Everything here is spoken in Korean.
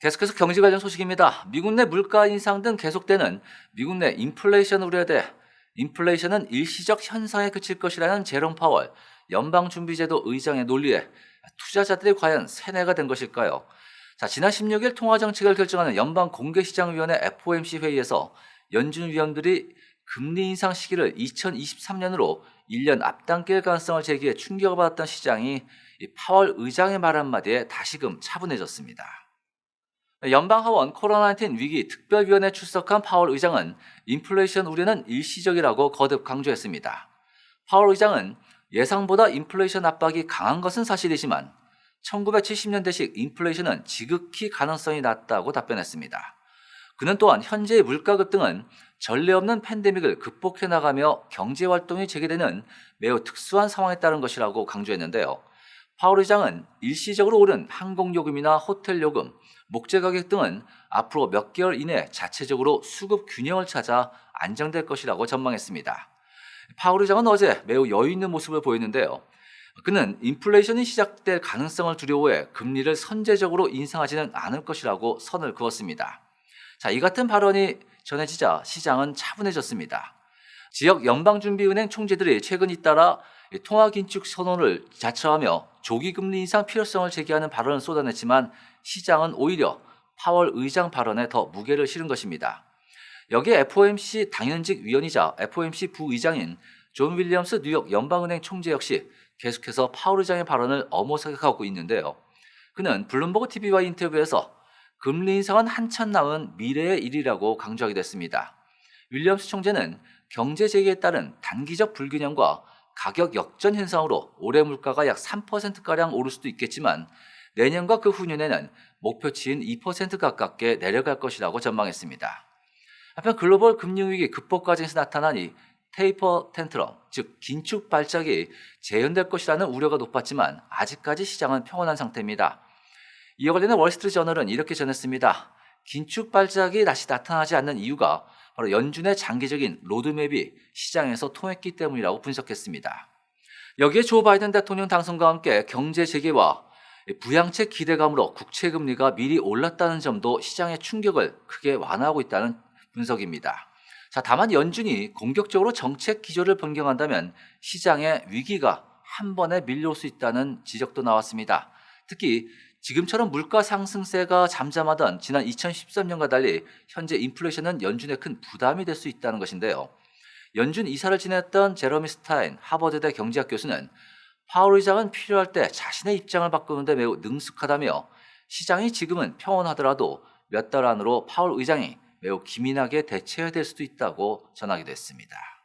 계속해서 경제 관련 소식입니다. 미국 내 물가 인상 등 계속되는 미국 내 인플레이션 우려에 대해 인플레이션은 일시적 현상에 그칠 것이라는 제롬 파월 연방준비제도 의장의 논리에 투자자들이 과연 세뇌가 된 것일까요? 자, 지난 16일 통화정책을 결정하는 연방공개시장위원회 FOMC 회의에서 연준 위원들이 금리 인상 시기를 2023년으로 1년 앞당길 가능성을 제기해 충격을 받았던 시장이 이 파월 의장의 말 한마디에 다시금 차분해졌습니다. 연방 하원 코로나19 위기 특별위원회 출석한 파월 의장은 인플레이션 우려는 일시적이라고 거듭 강조했습니다. 파월 의장은 예상보다 인플레이션 압박이 강한 것은 사실이지만 1970년대식 인플레이션은 지극히 가능성이 낮다고 답변했습니다. 그는 또한 현재의 물가 급등은 전례 없는 팬데믹을 극복해 나가며 경제 활동이 재개되는 매우 특수한 상황에 따른 것이라고 강조했는데요. 파월 의장은 일시적으로 오른 항공요금이나 호텔요금, 목재 가격 등은 앞으로 몇 개월 이내 자체적으로 수급 균형을 찾아 안정될 것이라고 전망했습니다. 파월 의장은 어제 매우 여유 있는 모습을 보였는데요. 그는 인플레이션이 시작될 가능성을 두려워해 금리를 선제적으로 인상하지는 않을 것이라고 선을 그었습니다. 자, 이 같은 발언이 전해지자 시장은 차분해졌습니다. 지역 연방준비은행 총재들이 최근 잇따라 통화 긴축 선언을 자처하며 조기 금리 인상 필요성을 제기하는 발언을 쏟아냈지만 시장은 오히려 파월 의장 발언에 더 무게를 실은 것입니다. 여기에 FOMC 당연직 위원이자 FOMC 부의장인 존 윌리엄스 뉴욕 연방은행 총재 역시 계속해서 파월 의장의 발언을 엄호사격하고 있는데요. 그는 블룸버그 TV와 인터뷰에서 금리 인상은 한참 남은 미래의 일이라고 강조하게 됐습니다. 윌리엄스 총재는 경제 재개에 따른 단기적 불균형과 가격 역전 현상으로 올해 물가가 약 3%가량 오를 수도 있겠지만 내년과 그 후년에는 목표치인 2% 가깝게 내려갈 것이라고 전망했습니다. 한편 글로벌 금융위기 극복 과정에서 나타난 이 테이퍼 텐트럼, 즉 긴축 발작이 재현될 것이라는 우려가 높았지만 아직까지 시장은 평온한 상태입니다. 이와 관련해 월스트리트 저널은 이렇게 전했습니다. 긴축 발작이 다시 나타나지 않는 이유가 바로 연준의 장기적인 로드맵이 시장에서 통했기 때문이라고 분석했습니다. 여기에 조 바이든 대통령 당선과 함께 경제 재개와 부양책 기대감으로 국채 금리가 미리 올랐다는 점도 시장의 충격을 크게 완화하고 있다는 분석입니다. 자, 다만 연준이 공격적으로 정책 기조를 변경한다면 시장의 위기가 한 번에 밀려올 수 있다는 지적도 나왔습니다. 특히 지금처럼 물가 상승세가 잠잠하던 지난 2013년과 달리 현재 인플레이션은 연준에 큰 부담이 될 수 있다는 것인데요. 연준 이사를 지냈던 제러미 스타인 하버드대 경제학 교수는 파월 의장은 필요할 때 자신의 입장을 바꾸는데 매우 능숙하다며 시장이 지금은 평온하더라도 몇 달 안으로 파월 의장이 매우 기민하게 대처해야 될 수도 있다고 전하기도 했습니다.